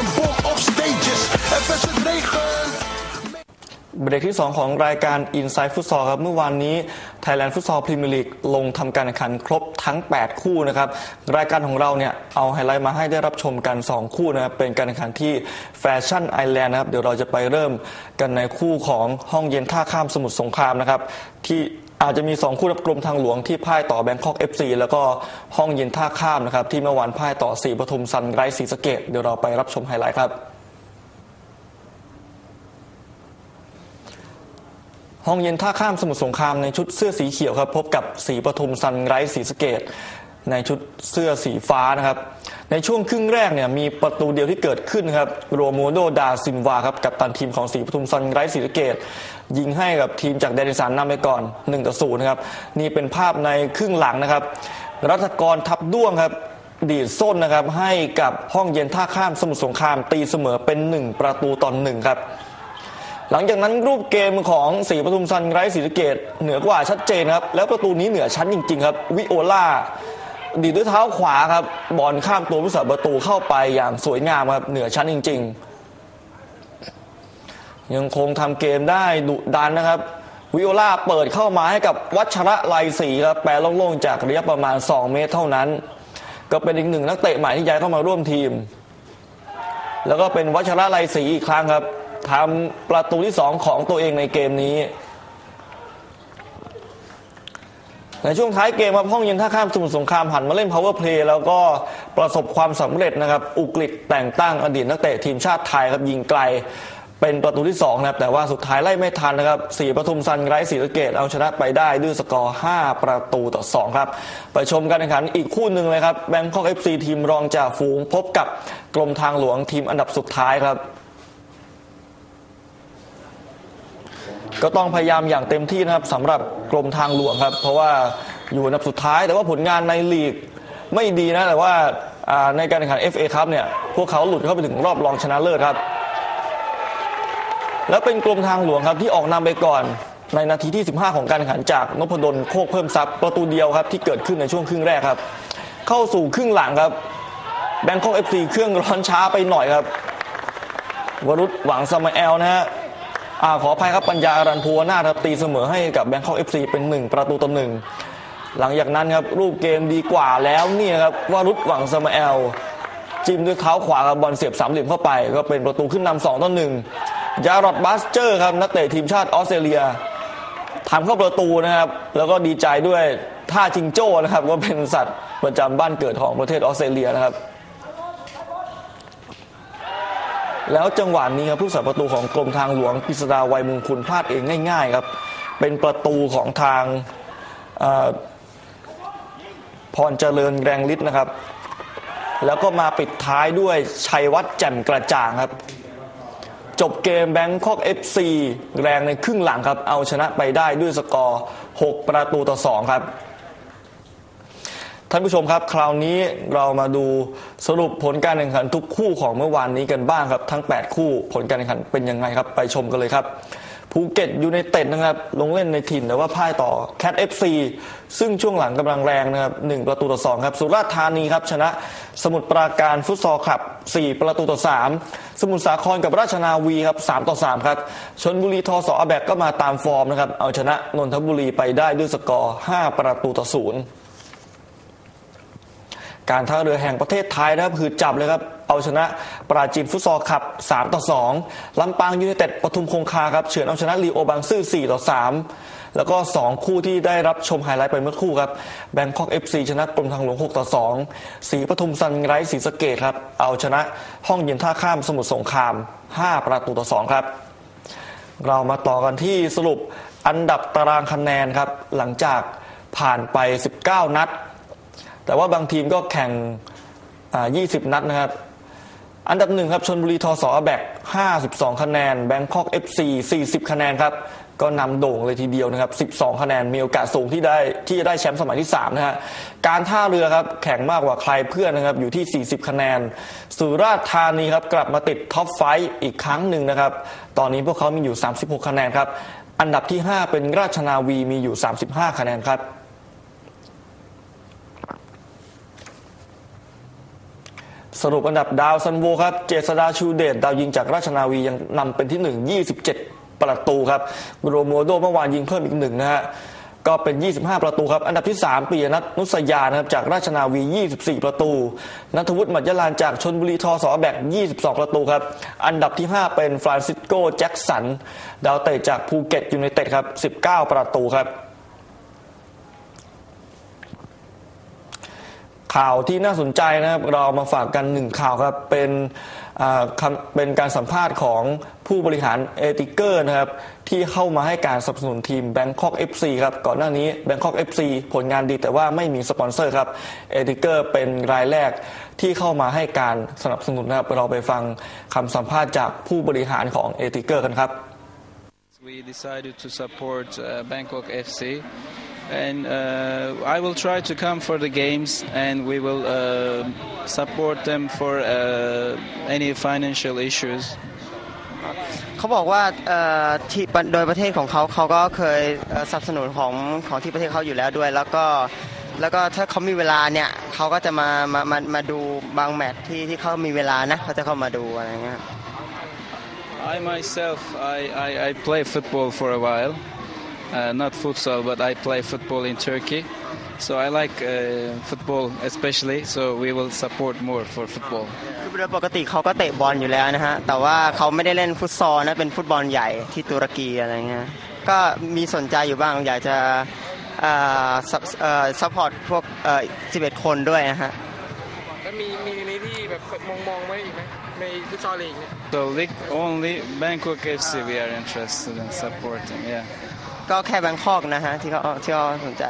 een bom op stages. Even het regent. เบรกที่ 2 ของรายการ Inside Football ครับ เมื่อวานนี้ Thailand Futsal Premier League ลงทำการแข่งขันครบทั้ง 8 คู่นะครับ รายการของเราเนี่ยเอาไฮไลท์มาให้ได้รับชมกัน 2 คู่นะครับ เป็นการแข่งขันที่แฟชั่นไอแลนด์นะครับ เดี๋ยวเราจะไปเริ่มกันในคู่ของห้องเย็นท่าข้ามสมุทรสงครามนะครับ ที่ อาจจะมี 2 คู่รับกรมทางหลวงที่พ่ายต่อแบงคอก FC แล้วก็ห้องเย็นท่าข้ามนะครับ ที่เมื่อวานพ่ายต่อสีปทุมซันไรสีสะเกดเดี๋ยวเราไปรับชมไฮไลท์ครับ ห้องเย็นท่าข้ามสมุทรสงครามในชุดเสื้อสีเขียวครับ พบกับสีปทุมซันไรสีสะเกต ในชุดเสื้อสีฟ้านะครับ ในช่วงครึ่งแรกเนี่ยมีประตูเดียวที่เกิดขึ้นครับโรโมโดดาซินวาครับกับตันทีมของสีปทุมซันไรส์สีสะเกตยิงให้กับทีมจากเดนิสันนำไปก่อน1ต่อ0นะครับนี่เป็นภาพในครึ่งหลังนะครับ รัตกรทับด้วงครับดีดส้นนะครับให้กับห้องเย็นท่าข้ามสมุทรสงครามตีเสมอเป็น 1 ประตูต่อหนึ่งครับหลังจากนั้นรูปเกมของสีปทุมซันไร้ศรีสะเกตเหนือกว่าชัดเจนครับแล้วประตูนี้เหนือชั้นจริง ๆ ครับ วิโอลา ดีดด้วยเท้าขวาครับ บอลข้ามตัวผู้สาประตูเข้าไปอย่างสวยงามครับ เหนือชั้นจริง ๆ ยังคงทำเกมได้ดุดันนะครับ วิโอลาเปิดเข้ามาให้กับวัชระไลศรีครับแปรโล่งๆ จากระยะประมาณ 2 เมตรเท่านั้น ก็เป็นอีกหนึ่งนักเตะใหม่ที่ย้ายเข้ามาร่วมทีม แล้วก็เป็นวัชระไลศรีอีกครั้งครับทำประตูที่ 2 ของตัวเองในเกมนี้ ในช่วงท้ายเกมครับห้องเย็นท่าข้ามสมุทรสงครามหันมาเล่น power play แล้วก็ประสบความสำเร็จนะครับอุกฤษแต่งตั้งอดีตนักเตะทีมชาติไทยครับยิงไกลเป็นประตูที่2นะครับแต่ว่าสุดท้ายไล่ไม่ทันนะครับสีปทุมซันไร้ศรีสะเกตเอาชนะไปได้ด้วยสกอร์ 5 ประตูต่อ 2 ครับ ไปชมการแข่งขันอีกคู่หนึ่งเลยครับแบงคอกเอฟซีทีมรองจ่าฝูงพบกับกรมทางหลวงทีมอันดับสุดท้ายครับ ก็ต้องพยายามอย่างเต็มที่นะครับสำหรับกรมทางหลวงครับ เพราะว่าอยู่อันดับสุดท้าย แต่ว่าผลงานในลีกไม่ดีนะแต่ว่าในการแข่งขัน FA ครับเนี่ยพวกเขาหลุดเข้าไปถึงรอบรองชนะเลิศครับ แล้วเป็นกรมทางหลวงครับที่ออกนำไปก่อนในนาทีที่ 15 ของการแข่งขันจากนพดลโคกเพิ่มทรัพย์ประตูเดียวครับที่เกิดขึ้นในช่วงครึ่งแรกครับ เข้าสู่ครึ่งหลังครับแบงคอกเอฟซีเครื่องร้อนช้าไปหน่อยครับ วรุษหวังสมาเอลนะฮะ อาขออภัยครับปัญญารันพัวนาครับตีเสมอให้กับแบงคอกเอฟซีเป็น1ประตูต่อหนึ่งหลังจากนั้นครับรูปเกมดีกว่าแล้วเนี่ยครับวรุษหวังสมาเอลจิ้มด้วยเท้าขวากับบอลเสียบสามเหลี่ยมเข้าไป ก็เป็นประตูขึ้นนำสองต่อหนึ่งยารอดบัสเจอร์ครับนักเตะทีมชาติออสเตรเลียทำเข้าประตูนะครับ แล้วก็ดีใจด้วยท่าจิงโจ้นะครับว่าเป็นสัตว์ประจำบ้านเกิดของประเทศออสเตรเลียนะครับ แล้วจังหวะนี้ครับผู้สาประตูของกรมทางหลวงกฤษดาวัยมงคลพลาดเองง่าย ๆ ครับ เป็นประตูของทางพรเจริญแรงฤทธิ์นะครับ แล้วก็มาปิดท้ายด้วยชัยวัฒน์แจ่มกระจ่างครับ จบเกมแบงคอก FC แรงในครึ่งหลังครับ เอาชนะไปได้ด้วยสกอร์ 6 ประตูต่อ 2 ครับ ท่านผู้ชมครับ คราวนี้เรามาดูสรุปผลการแข่งขันทุกคู่ของเมื่อวานนี้กันบ้างครับ ทั้ง 8 คู่ผลการแข่งขันเป็นยังไงครับ ไปชมกันเลยครับภูเก็ตยูไนเต็ดนะครับ ลงเล่นในถิ่นแต่ว่าพ่ายต่อแคทเอฟซีซึ่งช่วงหลังกำลังแรงนะครับ1ประตูต่อ 2 ครับ สุราษฎร์ธานีครับ ชนะสมุทรปราการฟุตซอลคลับ 4 ประตูต่อ 3 สมุทรสาครกับราชนาวีครับ3ต่อ 3 ครับชนบุรีทอสอแบกก็มาตามฟอร์มนะครับ เอาชนะนนทบุรีไปได้ด้วยสกอร์ 5 ประตูต่อ 0 การท่าเรือแห่งประเทศไทยนะครับคือจับเลยครับ เอาชนะปราจีนฟุตซอลคับ 3 ต่อ 2ลำปางยูไนเต็ดปทุมคงคาครับเฉือนเอาชนะลีโอบางซื่อ 4 ต่อ 3 แล้วก็ 2 คู่ที่ได้รับชมไฮไลท์ไปเมื่อคู่ครับแบงคอก FC ชนะกรมทางหลวง 6 ต่อ 2 สีปทุมซันไรสีสเกดครับเอาชนะห้องเย็นท่าข้ามสมุทรสงคราม 5 ประตูต่อ 2 ครับ เรามาต่อกันที่สรุปอันดับตารางคะแนนครับหลังจากผ่านไป 19 นัด แต่ว่าบางทีมก็แข่งอ่า20นัดนะครับ อันดับหนึ่งครับชนบุรีทอสอแบก52คะแนน แบงคอก FC 40คะแนนครับ ก็นำโด่งเลยทีเดียวนะครับ 12 คะแนน มีโอกาสสูงที่ได้ที่จะได้แชมป์สมัยที่ 3 นะฮะ การท่าเรือครับแข่งมากกว่าใครเพื่อนนะครับ อยู่ที่ 40 คะแนน สุราษฎร์ธานีครับกลับมาติดท็อปไฟว์อีกครั้งหนึ่งนะครับ ตอนนี้พวกเขามีอยู่ 36 คะแนนครับ อันดับที่ 5 เป็นราชนาวีมีอยู่ 35 คะแนนครับ สรุปอันดับดาวซันโวครับ เจษดาชูเดชดาวยิงจากราชนาวียังนำเป็นที่ 1 27 ประตูครับโรโมโดเมื่อวานยิงเพิ่มอีกหนึ่งนะฮะก็เป็น 25 ประตูครับ อันดับที่ 3 ปียนัทนุสยานะครับจากราชนาวี 24 ประตู นัทวุฒิมัจยลานจากชนบุรีทอสอแบก 22 ประตูครับ อันดับที่ 5 เป็นฟรานซิสโกแจ็คสัน ดาวเตะจากภูเก็ตยูไนเต็ดครับ 19 ประตูครับ ข่าวที่น่าสนใจนะครับเรามาฝากกันหนึ่งข่าวครับเป็นเป็นการสัมภาษณ์ของผู้บริหารเอติเกอร์นะครับที่เข้ามาให้การสนับสนุนทีม Bangkok FC ครับก่อนหน้านี้ Bangkok FC ผลงานดีแต่ว่าไม่มีสปอนเซอร์ครับเอติเกอร์เป็นรายแรกที่เข้ามาให้การสนับสนุนนะครับเราไปฟังคำสัมภาษณ์จากผู้บริหารของเอติเกอร์กันครับ We decided to support uh, Bangkok FC, and uh, I will try to come for the games, and we will uh, support them for uh, any financial issues. เขาบอกว่าเอ่อที่โดยประเทศของเขาเขาก็เคยเอ่อสนับสนุนของของที่ประเทศเขาอยู่แล้วด้วย แล้วก็แล้วก็ถ้าเขามีเวลาเนี่ยเขาก็จะมามามามาดูบางแมตช์ที่ที่เขามีเวลานะเขาจะเข้ามาดูอะไรเงี้ย I myself, I, I, I play football for a while, uh, not futsal, but I play football in Turkey. So I like uh, football especially, so we will support more for football. คือโดยปกติเขาก็เตะบอลอยู่แล้วนะฮะ แต่ว่าเขาไม่ได้เล่นฟุตซอลนะ เป็นฟุตบอลใหญ่ที่ตุรกีอะไรเงี้ย ก็มีสนใจอยู่บ้าง อยากจะเอ่อซัพเอ่อซัพพอร์ตพวกเอ่อ11 คนด้วยนะฮะ แล้วมีมีในที่แบบมองมองๆไว้อีกไหมในฟุตซอลลีกเนี่ย So league only Bangkok FC we are interested in supporting, yeah. ก็แค่แบงคอกนะฮะที่เขาที่เขาสนใจ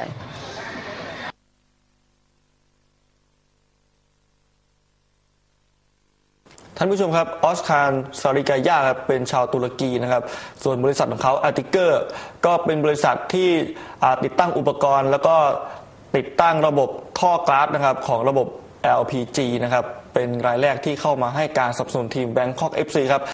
ท่านผู้ชมครับออสคารซาริกายาครับเป็นชาวตุรกีนะครับ ส่วนบริษัทของเขาอาร์ติเกอร์ก็เป็นบริษัทที่ติดตั้งอุปกรณ์ แล้วก็ติดตั้งระบบท่อกลาสนะครับของระบบ LPG นะครับ เป็นรายแรกที่เข้ามาให้การสนับสนุนทีม Bangkok FC ครับ